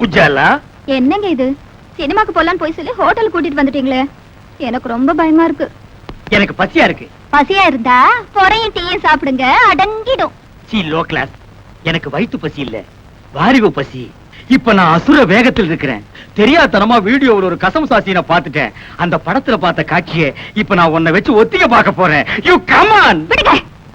உஜாலா என்னங்க இது? சினிமாக்கு போலான்னு போய் சொல்லி ஹோட்டல் கூட்டிட்டு வந்துட்டீங்களே. எனக்கு ரொம்ப பயமா இருக்கு. எனக்கு பசியா இருக்கு. பசியா இருந்தா பொறையும் டீயும் சாப்பிடுங்க அடங்கிடும். சி லோ கிளாஸ். எனக்கு வயித்து பசி இல்ல. வாரிவு பசி. இப்ப நான் அசுர வேகத்தில் இருக்கிறேன். தெரியாதனமா வீடியோவில் ஒரு கசம் சாசின பார்த்துட்டேன். அந்த படத்துல பார்த்த காட்சியை இப்ப நான் உன்னை வச்சு ஒத்திக பார்க்க போறேன். யூ கமான் விடுங்க.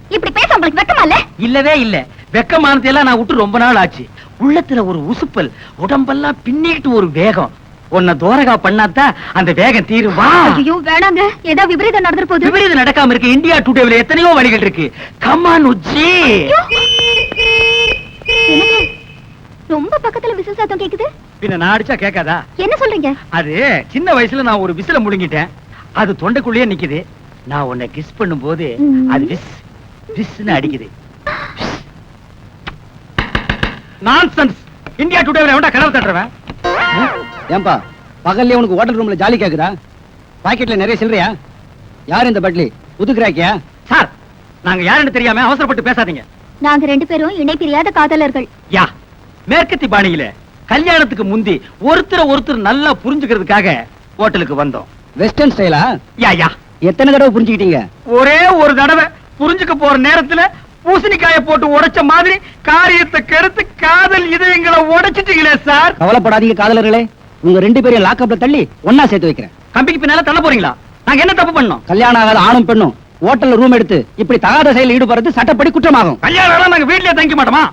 இப்படி பேச உங்களுக்கு வெக்கமா இல்ல? இல்லவே இல்ல. வெக்கமானதை எல்லாம் நான் விட்டு ரொம்ப நாள் ஆச்சு. உள்ளத்துல ஒரு உசுப்பல் உடம்பெல்லாம் பின்னிட்டு ஒரு வேகம். உன்னை தோரகா பண்ணாதான் அந்த வேகம் தீரும்? வா ஐயோ வேணாங்க. ஏதோ விபரீதம் நடந்துற போகுது? விபரீதம் நடக்காம இருக்கு. இந்தியா டுடேவில் எத்தனையோ வழிகள் இருக்கு. கமான் உச்சி. ரொம்ப பக்கத்துல விசில் சத்தம் கேக்குது. பின்ன நான் அடிச்சா கேட்காதா? என்ன சொல்றீங்க? அது சின்ன வயசுல நான் ஒரு விசில முழுங்கிட்டேன் அது தொண்டைக்குள்ளேயே நிக்குது. நான் உன்னை கிஸ் பண்ணும்போது ம். அது விஸ் விஸ்னு அடிக்குது. நான்சென்ஸ் இந்தியா டுடேவில் எவன்டா கனவு தட்டுறவன் ஏன்பா பகல்ல உனக்கு ஹோட்டல் ரூம்ல ஜாலி கேக்குதா? பாக்கெட்ல நிறைய சில்லறையா? யார் இந்த பட்லி? புதுக்குறாக்கியா சார் நாங்க யாருன்னு தெரியாம அவசரப்பட்டு பேசாதீங்க. நாங்க ரெண்டு பேரும் இணை பிரியாத காதலர்கள். யா மேற்கத்தி பாணியில கல்யாணத்துக்கு முந்தி ஒருத்தர் ஒருத்தர் நல்லா புரிஞ்சுக்கிறதுக்காக ஹோட்டலுக்கு வந்தோம். வெஸ்டர்ன் ஸ்டைலா யா யா. எத்தனை தடவை புரிஞ்சுக்கிட்டீங்க? ஒரே ஒரு தடவை புரிஞ்சுக்க போற நேரத்துல பூசணிக்காய போட்டு உடைச்ச மாதிரி காரியத்தை கெடுத்து காதல் இதயங்களை உடைச்சிட்டீங்களே சார். கவலைப்படாதீங்க காதலர்களே. உங்க ரெண்டு பேரையும் லாக்அப்ல தள்ளி ஒன்னா சேர்த்து வைக்கிறேன். கம்பிக்கு பின்னால தள்ள போறீங்களா? நாங்க என்ன தப்பு பண்ணோம் கல்யாணம் ஆகாத ஆணும் பெண்ணும் ஹோட்டல்ல ரூம் எடுத்து இப்படி தகாத செயலில் ஈடுபடுறது சட்டப்படி குற்றமாகும். கல்யாணம் நாங்க வீட்லயே தங்கிக்க மாட்டோமா?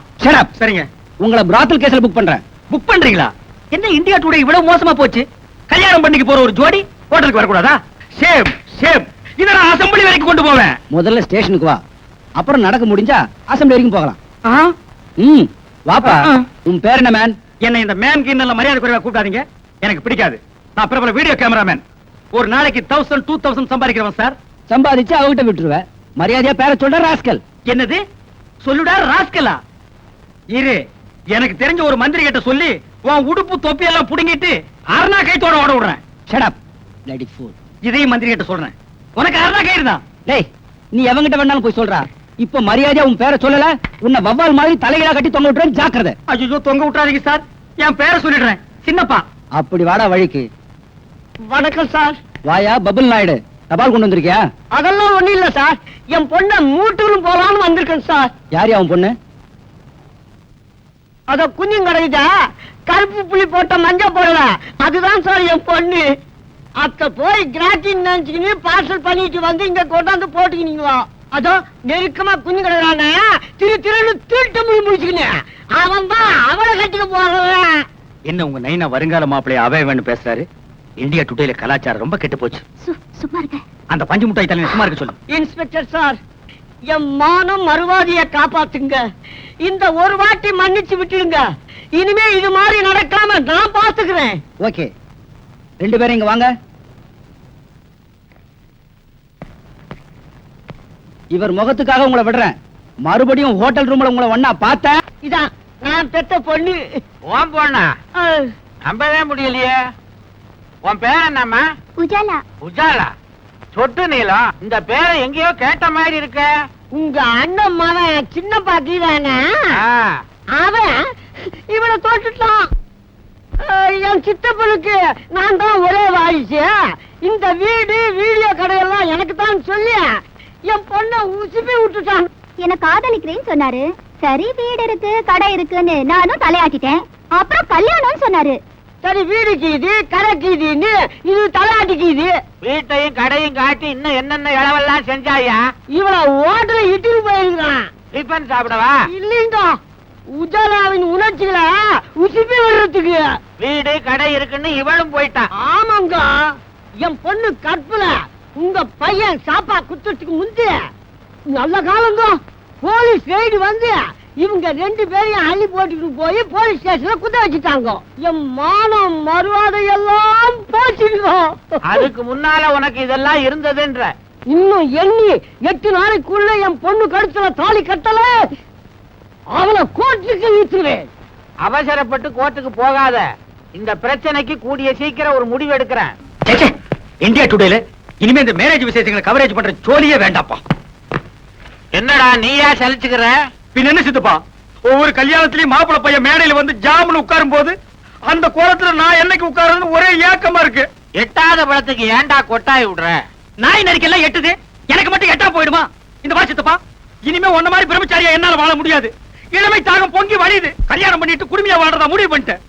Up. சரிங்க. உங்களை பிராத்தல் கேஸ்ல புக் பண்றேன். புக் பண்றீங்களா? என்ன இந்தியா டுடே இவ்வளவு மோசமா போச்சு? கல்யாணம் பண்ணிக்க போற ஒரு ஜோடி ஹோட்டலுக்கு வரக்கூடாதா? ஷேம் ஷேம் இத நான் அசம்பிளி வரைக்கும் கொண்டு போவேன். முதல்ல ஸ்டேஷனுக்கு வா. அப்புறம் நடக்க முடிஞ்சா அசம்பிளி வரைக்கும் போகலாம்? ம் வாப்பா. உன் பேர் என்ன மேன் என்னை இந்த மேன் கிண்ணல மரியாதை குறைவா கூப்பிடாதீங்க. எனக்கு பிடிக்காது. நான் பிரபல வீடியோ கேமராமேன் ஒரு நாளைக்கு தௌசண்ட் டூ தௌசண்ட் சம்பாதிக்கிறவன் சார் சம்பாதிச்சு அவகிட்ட விட்டுருவேன் மரியாதையா பேர சொல்ற ராஸ்கல். என்னது? சொல்லுடா ராஸ்கலா? இரு எனக்கு தெரிஞ்ச ஒரு மந்திரி கிட்ட சொல்லி உன் உடுப்பு தொப்பி எல்லாம் புடுங்கிட்டு அருணா கைத்தோட ஓட விடுறேன். ஷட் லெட் ஃபூல் இதையும் மந்திரி கிட்ட சொல்றேன். உனக்கு அருணா தான் டேய் நீ எவங்கிட்ட வேணாலும் போய் சொல்றா. இப்ப மரியாதையா உன் பேரை சொல்லல? உன்னை வவ்வால் மாதிரி தலைகளா கட்டி தொங்க விட்டுறேன் ஜாக்கிரதை. ஐயோ தொங்க விட்டுறாதீங்க சார். என் பேரை சொல்லிடுறேன். சின்னப்பா. அப்படி வாடா வழிக்கு. வணக்கம் சார். வாயா பபுல் நாயுடு. தபால் கொண்டு வந்திருக்கியா? அதெல்லாம் ஒண்ணும் இல்ல சார். என் பொண்ண மூட்டூரும் போலான்னு வந்திருக்கேன் சார். யார் அவன் பொண்ணு? அத குஞ்சும் கிடைக்குதா கருப்பு புள்ளி போட்ட மஞ்ச போடல. அதுதான் சார் என் பொண்ணு. அத்த போய் கிராட்டின் நினைச்சுக்கின்னு பார்சல் பண்ணிட்டு வந்து இங்க கொண்டாந்து போட்டுக்கினீங்களா? அதோ நெருக்கமா குஞ்சு கிடக்குறானே. திரு திருன்னு திருட்டு முடி முடிச்சுக்கினு. அவன் தான் அவளை கட்டிக்க போறவன். என்ன உங்க நைனா வருங்கால மாப்பிள்ளைய அவே வேணும் பேசுறாரு? இந்தியா டுடேல கலாச்சாரம் ரொம்ப கெட்டு போச்சு. சும்மா இருக்க. அந்த பஞ்சு முட்டாய் தலைமை சும்மா இருக்க சொல்லு. இன்ஸ்பெக்டர் சார் என் மானம் மறுவாதிய காப்பாத்துங்க. இந்த ஒரு வாட்டி மன்னிச்சு விட்டுடுங்க. இனிமே இது மாதிரி நடக்காம நான் பாத்துக்கிறேன் ஓகே. ரெண்டு பேரும் இங்க வாங்க. இவர் முகத்துக்காக உங்களை விடுறேன். மறுபடியும் ஹோட்டல் ரூம்ல உங்களை ஒண்ணா பார்த்தேன் இதான் நான் பெத்த பொண்ணு. உன் பொண்ணா? நம்பவே முடியலையே. உன் பேர் என்னம்மா? உஜாலா உஜாலா சொட்டு நீளம். இந்த பேரை எங்கேயோ கேட்ட மாதிரி இருக்க. உங்க அண்ணன் மகன் சின்ன பாட்டி தானே? ஆ, அவன் இவனை தோட்டுட்டான். என் சித்தப்பனுக்கு நான் தான் ஒரே வாரிசு. இந்த வீடு வீடியோ கடையெல்லாம் எனக்கு தான் சொல்லி. என் பொண்ணை உசுப்பி விட்டுட்டான். என்ன காதலிக்கிறேன்னு சொன்னாரு. சரி வீடு இருக்கு கடை இருக்குன்னு நானும் தலையாட்டிட்டேன். அப்புறம் கல்யாணம்னு சொன்னாரு. சரி வீடு கீது கடை கீதுன்னு இது தலையாட்டி கீது வீட்டையும் கடையும் காட்டி இன்னும் என்னென்ன இளவெல்லாம் செஞ்சாயா? இவள ஓட்டல இட்டுட்டு போயிருக்கான் டிஃபன் சாப்பிடவா? இல்லைங்க. உஜாலாவின் உணர்ச்சிகளை உசுப்பி விடுறதுக்கு. வீடு கடை இருக்குன்னு இவளும் போயிட்டான் ஆமாங்க. என் பொண்ணு கற்பல உங்க பையன் சாப்பா குத்துறதுக்கு முந்தி நல்ல காலங்க போலீஸ் ரைடு வந்து இவங்க ரெண்டு பேரையும் அள்ளி போட்டுட்டு போய் போலீஸ் ஸ்டேஷன்ல குத்த வச்சுட்டாங்க. என் மானம் மறுவாதை எல்லாம் போச்சுங்க. அதுக்கு முன்னால உனக்கு இதெல்லாம் இருந்ததுன்ற. இன்னும் எண்ணி எட்டு நாளைக்குள்ள என் பொண்ணு கழுத்துல தாலி கட்டல அவளை கோர்ட்டுக்கு நீத்துவேன் அவசரப்பட்டு கோர்ட்டுக்கு போகாத. இந்த பிரச்சனைக்கு கூடிய சீக்கிரம் ஒரு முடிவு எடுக்கிறேன். இந்தியா டுடேல இனிமே இந்த மேரேஜ் விசேஷங்களை கவரேஜ் பண்ற ஜோலியே வேண்டாப்பா என்னடா நீயா சலிச்சுக்கிற? பின்ன என்ன சித்துப்பா? ஒவ்வொரு கல்யாணத்திலயும் மாப்பிள்ளை பையன் மேடையில வந்து ஜாமுன்னு உட்காரும் போது அந்த கோலத்துல நான் என்னைக்கு உட்கார்றது ஒரே ஏக்கமா இருக்கு. எட்டாத பழத்துக்கு ஏன்டா கொட்டாய் விடுற? நாய் நரிக்கெல்லாம் எட்டுது. எனக்கு மட்டும் எட்டா போயிடுமா? இந்த மாதிரி சித்தப்பா. இனிமே உன்ன மாதிரி பிரம்மச்சாரியா என்னால வாழ முடியாது. இளமை தாகம் பொங்கி வழியுது. கல்யாணம் பண்ணிட்டு குடுமையா வாழ்றதா முடிவு பண்ணிட்டேன்.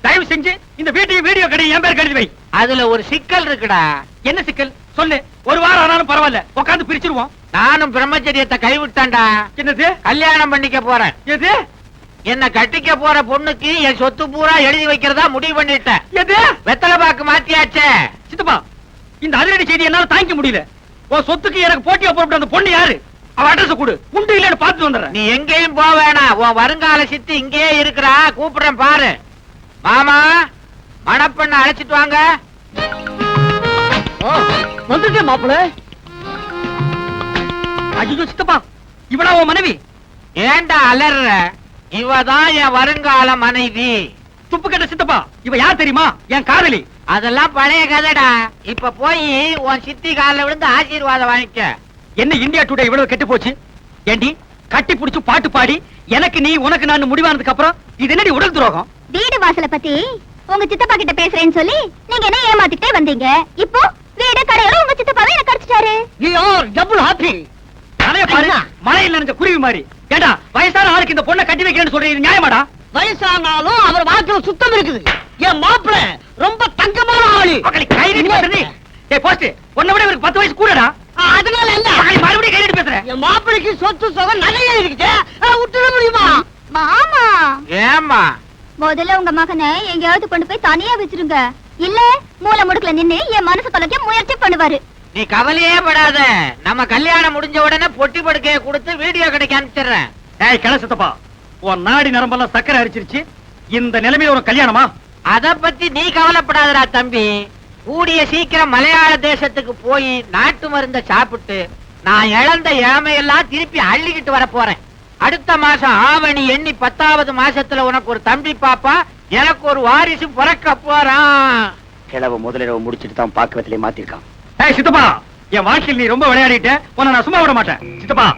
தயவு செஞ்சு இந்த வீட்டையும் வீடியோ கடையும் என் பேர் கழுதி வை. அதுல ஒரு சிக்கல் இருக்குடா. என்ன சிக்கல்? சொல்லு. ஒரு வாரம் ஆனாலும் பரவாயில்ல. உட்காந்து பிரிச்சிருவோம். நானும் பிரம்மச்சரியத்தை கைவிட்டேன்டா. என்னது? கல்யாணம் பண்ணிக்க போறேன். எது? என்ன கட்டிக்க போற பொண்ணுக்கு என் சொத்து பூரா எழுதி வைக்கிறதா முடிவு பண்ணிட்டேன். எது? வெத்தலை பாக்கு மாத்தியாச்சே. சித்தப்பா இந்த அதிரடி செய்தி என்னால தாங்கிக்க முடியல. உன் சொத்துக்கு எனக்கு போட்டியா போட்டு அந்த பொண்ணு யாரு? அவ அட்ரஸ் கொடு. உண்டு இல்லன்னு வந்துடுறேன். நீ எங்கேயும் போக வேணாம். உன் வருங்கால சித்தி இங்கேயே இருக்கிறா. கூப்பிடுறேன் பாரு. மாமா மணப்பெண்ண அழைச்சிட்டு வாங்க. வந்துட்டே மாப்பிள்ள ஐயோ சித்தப்பா இவளா உன் மனைவி? ஏன்டா அலற? இவதான் என் வருங்கால மனைவி. துப்பு கட்ட சித்தப்பா இவ யார் தெரியுமா? என் காதலி. அதெல்லாம் பழைய கதைடா. இப்ப போய் உன் சித்தி காலில் விழுந்து ஆசீர்வாதம் வாங்கிக்க. என்ன இந்தியா டுடே இவ்வளவு கெட்டு போச்சு? ஏண்டி கட்டி புடிச்சு பாட்டு பாடி எனக்கு நீ உனக்கு நான் முடிவானதுக்கு அப்புறம் இது என்னடி உடல் துரோகம்? வீடு வாசலை பத்தி உங்க சித்தப்பா கிட்ட பேசுறேன்னு சொல்லி நீங்க என்ன ஏமாத்திட்டே வந்தீங்க? இப்போ கடையோட உங்க சித்தப்பாவே எனக்கு அடிச்சிட்டாரு. வி ஆர் டபுள் ஹாப்பி தலைய பாரு? மழையில் நனைஞ்ச குருவி மாதிரி. ஏண்டா வயசான ஆளுக்கு இந்த பொண்ணை கட்டி வைக்கிறேன்னு சொல்றீங்க நியாயமாடா? வயசானாலும் அவர் வாக்குல சுத்தம் இருக்குது. என் மாப்பிள்ள ரொம்ப தங்கமான ஆளு. ஏய் போஸ்ட் உன்னை விட இவருக்கு பத்து வயசு கூடடா. அதனால மறுபடியும் கை நீட்டி பேசுறேன் என் மாப்பிளைக்கு சொத்து சுகம் நிறைய விட்டுட முடியுமா? மாமா. ஏம்மா? முதல்ல உங்க மகனை எங்கேயாவது கொண்டு போய் தனியா வச்சிருங்க. இல்ல மூல முடுக்குல நின்னு என் மனசு தொலைக்க முயற்சி பண்ணுவாரு. நீ கவலையே படாத. நம்ம கல்யாணம் முடிஞ்ச உடனே பொட்டி படுக்கைய கொடுத்து வீடியோ கடைக்கு அனுப்பிச்சிடுறேன். ஏய் கிள சித்தப்பா உன் நாடி நரம்பெல்லாம் சக்கரை அரிச்சிருச்சு. இந்த நிலைமையில ஒரு கல்யாணமா? அத பத்தி நீ கவலைப்படாதடா தம்பி. கூடிய சீக்கிரம் மலையாள தேசத்துக்கு போய் நாட்டு மருந்த சாப்பிட்டு நான் இழந்த இளமையெல்லாம் திருப்பி அள்ளிக்கிட்டு வர போறேன். அடுத்த மாசம் ஆவணி எண்ணி பத்தாவது மாசத்துல உனக்கு ஒரு தம்பி பாப்பா எனக்கு ஒரு வாரிசு பிறக்க போறான். கிழவ முதலிரவு முடிச்சிட்டு தான் பாக்குவத்திலே மாத்திருக்கான். ஏய் சித்தப்பா என் வாழ்க்கையில் நீ ரொம்ப விளையாடிட்ட உன்னை நான் சும்மா விட மாட்டேன். சித்தப்பா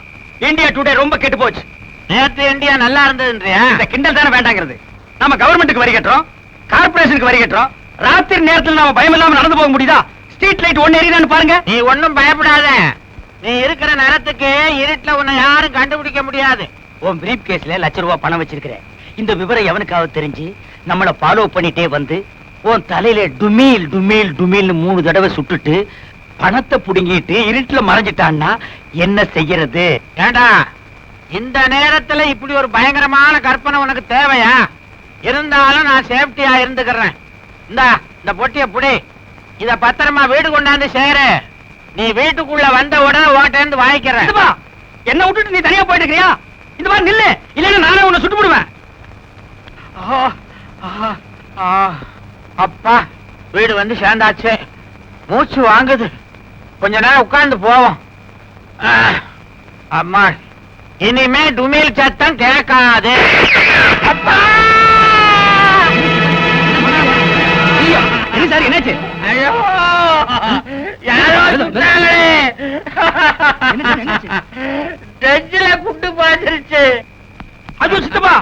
இந்தியா டுடே ரொம்ப கெட்டு போச்சு. நேத்து இந்தியா நல்லா இருந்ததுன்றியா? இந்த கிண்டல் தானே வேண்டாங்கிறது. நம்ம கவர்மெண்ட்டுக்கு வரி கட்டுறோம் கார்பரேஷனுக்கு வரி கட்டுறோம் ராத்திரி நேரத்துல நாம பயம் இல்லாம நடந்து போக முடியுதா? ஸ்ட்ரீட் லைட் ஒண்ணு எரியுதான்னு பாருங்க. நீ ஒண்ணும் பயப்படாத. நீ இருக்கிற நேரத்துக்கு இருட்டுல உன்னை யாரும் கண்டுபிடிக்க முடியாது. உன் பிரீப் கேஸ்ல லட்ச ரூபாய் பணம் வச்சிருக்கிறேன். இந்த விவரம் எவனுக்காவது தெரிஞ்சு? நம்மள ஃபாலோ பண்ணிட்டே வந்து உன் தலையில டுமீல் டுமீல் டுமீல்னு மூணு தடவை சுட்டுட்டு பணத்தை புடுங்கிட்டு இருட்டுல மறைஞ்சிட்டான்னா என்ன செய்யறது? ஏண்டா இந்த நேரத்துல இப்படி ஒரு பயங்கரமான கற்பனை உனக்கு தேவையா? இருந்தாலும் நான் சேஃப்டியா இருந்துக்கிறேன். இந்தா இந்த பொட்டிய புடி. இத பத்திரமா வீடு கொண்டாந்து சேரு. நீ வீட்டுக்குள்ள வந்த உடனே ஓட்டேந்து வாங்கிக்கிறேன். என்ன விட்டுட்டு நீ தனியா போயிட்டு இருக்கியா? இந்த மாதிரி நில்லு இல்லைன்னா நானே உன்னை சுட்டு விடுவேன். அப்பா வீடு வந்து சேர்ந்தாச்சு. மூச்சு வாங்குது. கொஞ்ச நேரம் உட்கார்ந்து போவோம். அம்மா இனிமே டுமில் சத்தம் கேட்காது. அப்பா! சார் என்னாச்சு? ஐயோ யாரோ? டெஞ்சில குண்டு பாய்ச்சிருச்சு அது சித்தப்பா!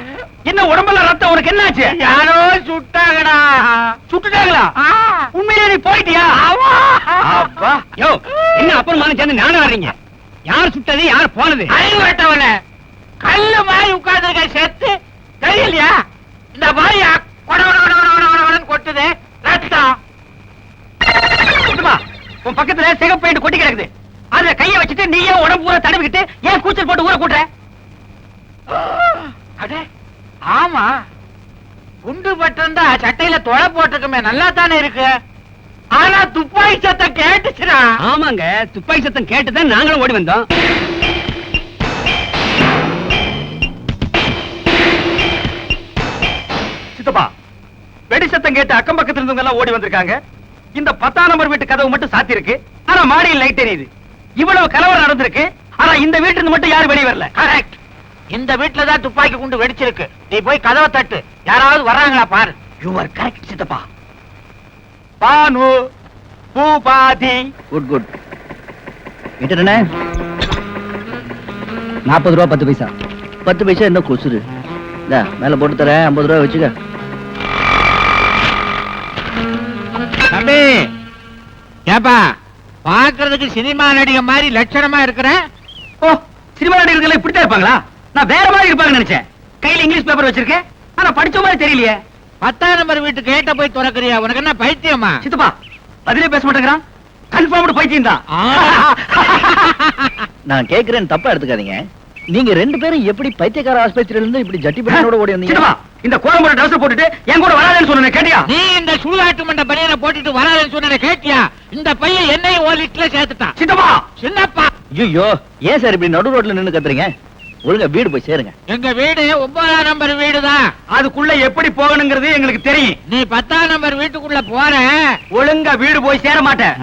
என்ன உடம்புல ரத்தம்? உனக்கு என்னாச்சு? யாரோ சுட்டாங்கடா. சுட்டுட்டாங்களா. உண்மையிலே நீ போயிட்டியா. அப்பா. யோ என்ன அப்புறமான சேர்ந்து நானும் வர்றீங்க? யார் சுட்டது யார் போனது? அறிவு வெட்டவன கல்லு மாதிரி உட்கார்ந்துருக்க செத்து தெரியலையா? இந்த மாதிரி கொட்டுது. ரத்தம். உன் பக்கத்துல சிகப்பு பெயிண்ட் கொட்டி கிடக்குது. அதுல கைய வச்சுட்டு நீயே உடம்பு பூரா தடவிக்கிட்டு ஏன் கூச்சல் போட்டு ஊற கூட்டுற? அடே. ஆமா. குண்டு பட்டிருந்தா சட்டையில தொலை போட்டிருக்குமே நல்லா தானே இருக்கு? ஆனா துப்பாக்கி சத்தம் கேட்டுச்சுடா. ஆமாங்க துப்பாக்கி சத்தம் கேட்டுதான் நாங்களும் ஓடி வந்தோம். சித்தப்பா வெடி சத்தம் கேட்டு அக்கம் பக்கத்துல இருந்தவங்க எல்லாம் ஓடி வந்திருக்காங்க. இந்த பத்தாம் நம்பர் வீட்டு கதவு மட்டும் சாத்தி இருக்கு. ஆனா மாடியில் லைட் எரியுது. இவ்வளவு கலவரம் நடந்திருக்கு. ஆனா இந்த வீட்டுல இருந்து மட்டும் யாரும் வெளியே வரல. கரெக்ட் இந்த வீட்டுல தான் துப்பாக்கி குண்டு வெடிச்சிருக்கு. நீ போய் கதவை தட்டு. யாராவது வர்றாங்களா பாரு. யூ ஆர் கரெக்ட் சித்தப்பா. பானு பூபாதி. குட் குட் விட்டுறனே நாற்பது ரூபா பத்து பைசா. பத்து பைசா என்ன கொசுரு இந்தா மேல போட்டு தரேன். ஐம்பது ரூபா வச்சுக்க. தம்பி ஏப்பா பாக்குறதுக்கு சினிமா நடிகை மாதிரி லட்சணமா இருக்கிற? ஓ சினிமா நடிகர்கள் இப்படித்தான் இருப்பாங்களா? நான் வேற மாதிரி இருப்பாங்கன்னு நினைச்சேன். கையில இங்கிலீஷ் பேப்பர் வச்சிருக்கேன் ஆனா படிச்ச மாதிரி தெரியலையே. பத்தாம் நம்பர் வீட்டு கேட்ட போய் திறக்கறியா? உனக்கு என்ன பைத்தியமா? சித்தப்பா பதிலே பேச மாட்டேங்கிறான். கன்ஃபார்ம்டு பைத்தியம் தான். நான் கேக்குறேன் தப்பா எடுத்துக்காதீங்க. நீங்க ரெண்டு பேரும் எப்படி பைத்தியக்கார ஆஸ்பத்திரியில இருந்து இப்படி ஜட்டி பையனோட ஓடி வந்தீங்க? இந்த கோலம்போட ட்ரெஸ் போட்டுட்டு என் கூட வராதேன்னு சொன்னேன் கேட்டியா? நீ இந்த சுடுகாட்டு மண்ட பனியனை போட்டுட்டு வராதுன்னு சொன்ன கேட்டியா? இந்த பையன் என்னையும் ஓ லிட்ல சேர்த்துட்டான். சித்தப்பா! சின்னப்பா! ஐயோ ஏன் சார் இப்படி நடு ரோட்ல நின்னு கத்துறீங்க? ஒழுங்கா வீடு போய் சேருங்க. எங்க வீடு ஒன்பதாம் நம்பர் வீடுதான் அதுக்குள்ள எப்படி போகணுங்கிறது எங்களுக்கு தெரியும். நீ பத்தாம் நம்பர் வீட்டுக்குள்ள போற. ஒழுங்கா வீடு போய் சேர மாட்டேன்.